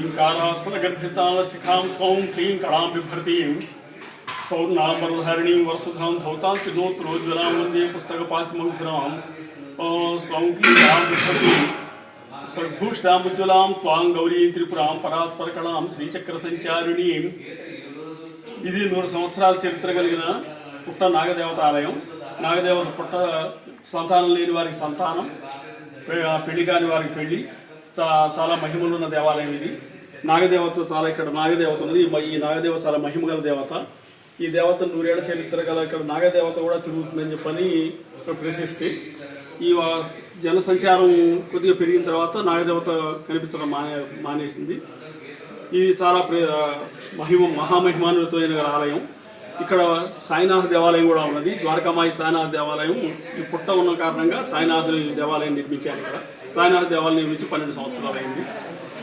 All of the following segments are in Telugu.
ीङ्कारासनगर्भितां शिखां स्वं क्लीं कलां बिभ्रतीं सौर्णाम्बरधारिणीं वरसुधां धौतां त्रिनोत्रोज्ज्वलां वन्दे पुस्तकपाशमन्थिरां स्वं क्लीं कलां बिभ्रतीं సద్భూషితాముజ్వలాం త్వాం గౌరీ త్రిపురాం పరాత్పరకళాం శ్రీచక్ర సంచారిణీం ఇది నూరు సంవత్సరాల చరిత్ర కలిగిన పుట్ట నాగదేవత ఆలయం నాగదేవత పుట్ట సంతానం లేని వారికి సంతానం పె- పెళ్లి కాని వారికి పెళ్లి చా- చాలా మహిమలు ఉన్న దేవాలయం ఇది నాగదేవత చాలా ఇక్కడ నాగదేవత ఉన్నది. ఈ నాగదేవత చాలా మహిమ గల దేవత. ఈ దేవత నూరేళ్ళ చరిత్ర గల ఇక్కడ నాగదేవత కూడా తిరుగుతుందని చెప్పని ప్రశ్నిస్తే ఈ జనసంచారం కొద్దిగా పెరిగిన తర్వాత నాగదేవత కనిపించడం మానే మానేసింది. ఇది చాలా ప్రే- మహిమ మహామహిమాన్వితమైన ఆలయం. ఇక్కడ సాయినాథ్ దేవాలయం కూడా ఉన్నది. ద్వారకామాయి సాయినాథ దేవాలయం ఈ పుట్ట ఉన్న కారణంగా సాయినాథుని దేవాలయం నిర్మించారు ఇక్కడ. సాయినాథ్ దేవాలయం నిర్మించి పన్నెండు సంవత్సరాలు అయింది.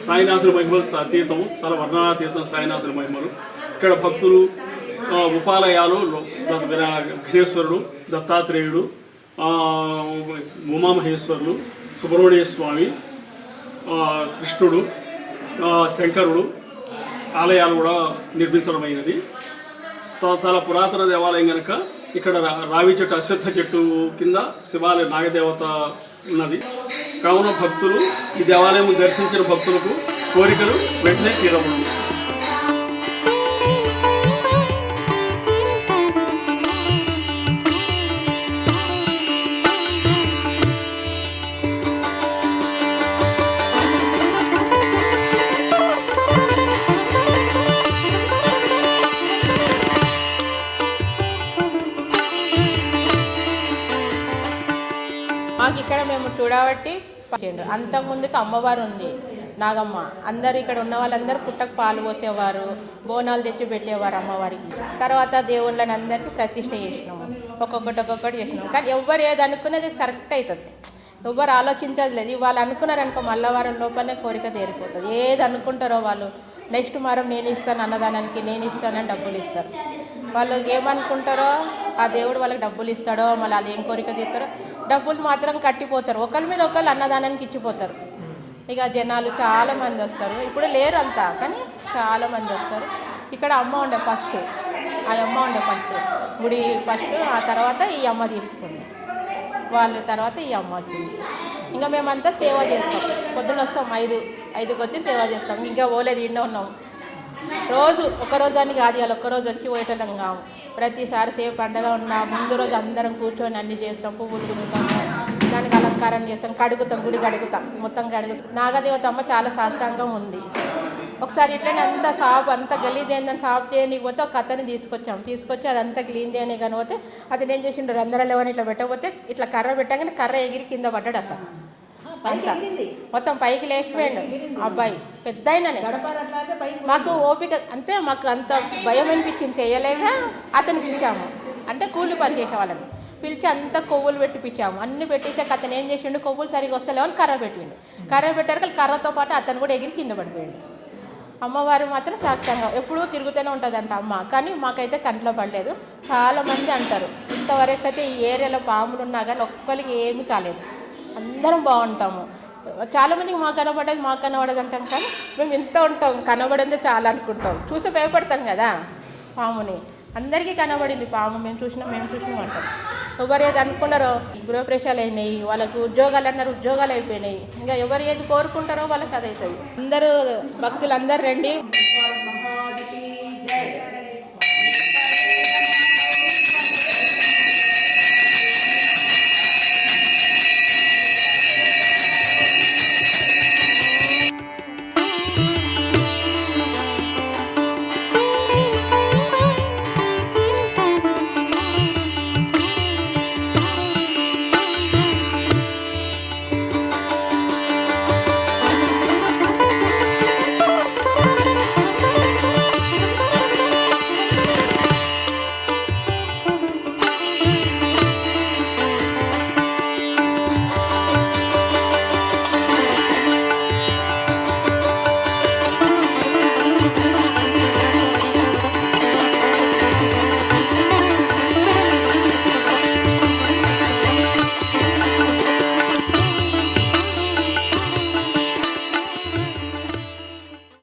సాయినాథుల మహిమలు చా- అతీతం చాలా వర్ణనాతీతం సాయినాథుల మహిమలు. ఇక్కడ భక్తులు ఉపాలయాలు లో- విఘ్నేశ్వరుడు దత్తాత్రేయుడు ఉమామహేశ్వరుడు ఉమామహేశ్వరులు సుబ్రహ్మణ్య స్వామి కృష్ణుడు శంకరుడు ఆలయాలు కూడా నిర్మించడమైనది. చాలా పురాతన దేవాలయం కనుక ఇక్కడ రా- రావి చెట్టు అశ్వత్థ చెట్టు కింద శివాలయ నాగదేవత ఉన్నది. కావున భక్తులు ఈ దేవాలయం దర్శించిన భక్తులకు కోరికలు వెంటనే తీరవును మాకు ఇక్కడ మేము చూడబట్టి పట్టిండ్రు అంత ముందుకు అమ్మవారు ఉంది నాగమ్మ. అందరు ఇక్కడ ఉన్న వాళ్ళందరూ పుట్టకు పాలు పోసేవారు బోనాలు తెచ్చి పెట్టేవారు అమ్మవారికి. తర్వాత దేవుళ్ళని అందరికీ ప్రతిష్ట చేసినాము. ఒక్కొక్కటి ఒక్కొక్కటి చేసినాము. కానీ ఎవ్వరు ఏది అనుకున్నది కరెక్ట్ అవుతుంది ఎవ్వరు ఆలోచించదు లేదు. వాళ్ళు అనుకున్నారనుకో మళ్ళా లోపలనే కోరిక తీరిపోతుంది. ఏది అనుకుంటారో వాళ్ళు నెక్స్ట్ వారం నేను ఇస్తాను అన్నదానానికి నేను ఇస్తానని డబ్బులు ఇస్తారు. వాళ్ళు ఏమనుకుంటారో ఆ దేవుడు వాళ్ళకి డబ్బులు ఇస్తాడో మళ్ళీ వాళ్ళు ఏం కోరిక తీస్తారో డబ్బులు మాత్రం కట్టిపోతారు. ఒకరి మీద ఒకళ్ళు అన్నదానానికి ఇచ్చిపోతారు. ఇక జనాలు చాలా మంది వస్తారు. ఇప్పుడు లేరు అంతా కానీ చాలా మంది వస్తారు. ఇక్కడ అమ్మ ఉండే ఫస్ట్. ఆ అమ్మ ఉండే ఫస్ట్. గుడి ఫస్ట్ ఆ తర్వాత ఈ అమ్మ తీసుకుంది. వాళ్ళ తర్వాత ఈ అమ్మ వచ్చింది. ఇంకా మేమంతా సేవ చేస్తాం. పొద్దున వస్తాం ఐదు ఐదుకి వచ్చి సేవ చేస్తాం. ఇంకా పోలేదు ఇండ ఉన్నాం. రోజు ఒక అని కాదు ఇవాళ ఒక్కరోజు వచ్చి పోయేటోళ్ళం కాము ప్రతిసారి సేవ పండగ ఉన్నా ముందు రోజు అందరం కూర్చొని అన్ని చేస్తాం పువ్వులు కుడుతాం దానికి అలంకారం చేస్తాం కడుగుతాం గుడి కడుగుతాం మొత్తం కడుగుతాం. నాగదేవత అమ్మ చాలా సాష్టాంగం ఉంది. ఒకసారి ఇట్లనే అంత సాఫ్ అంత గలీజ్ అయిందని సాఫ్ చేయడానికి పోతే ఒక అతని తీసుకొచ్చాం. తీసుకొచ్చి అదంతా క్లీన్ చేయని కానీ పోతే అతను ఏం చేసిండు రంధ్రాలు ఎవరిని ఇట్లా పెట్టకపోతే ఇట్లా కర్ర పెట్టగానే కర్ర ఎగిరి కింద పడ్డాడు అతను మొత్తం పైకి లేచిపోయాడు అబ్బాయి పెద్ద మాకు ఓపిక అంతే మాకు అంత భయం అనిపించింది చేయలేక అతను పిలిచాము. అంటే కూలి పని చేసే వాళ్ళని పిలిచి అంత కొవ్వులు పెట్టిపించాము అన్ని పెట్టించాక అతను ఏం చేసిండు? కొవ్వులు సరిగా వస్తలేవని కర్ర పెట్టిండు. కర్ర పెట్టారు కర్రతో పాటు అతను కూడా ఎగిరి కింద పడిపోయాడు. అమ్మవారు మాత్రం సాక్ష్యంగా ఎప్పుడూ తిరుగుతూనే ఉంటుందంట అమ్మ. కానీ మాకైతే కంట్లో పడలేదు. చాలామంది అంటారు. ఇంతవరకు అయితే ఈ ఏరియాలో పాములు ఉన్నా కానీ ఒక్కరికి ఏమీ కాలేదు. అందరం బాగుంటాము. చాలామందికి మాకు కనబడేది మాకు కనబడేది అంటాం కానీ మేము ఇంత ఉంటాం కనబడిందే చాలా అనుకుంటాం. చూస్తే భయపడతాం కదా పాముని. అందరికీ కనబడింది పాము మేము చూసినాం మేము చూసినాం అంటాం. ఎవరు ఏది అనుకున్నారో గృహప్రవేశాలు అయినాయి వాళ్ళకు ఉద్యోగాలు అన్నారు ఉద్యోగాలు అయిపోయినాయి. ఇంకా ఎవరు ఏది కోరుకుంటారో వాళ్ళకి అది అవుతుంది అందరూ భక్తులు అందరు రండి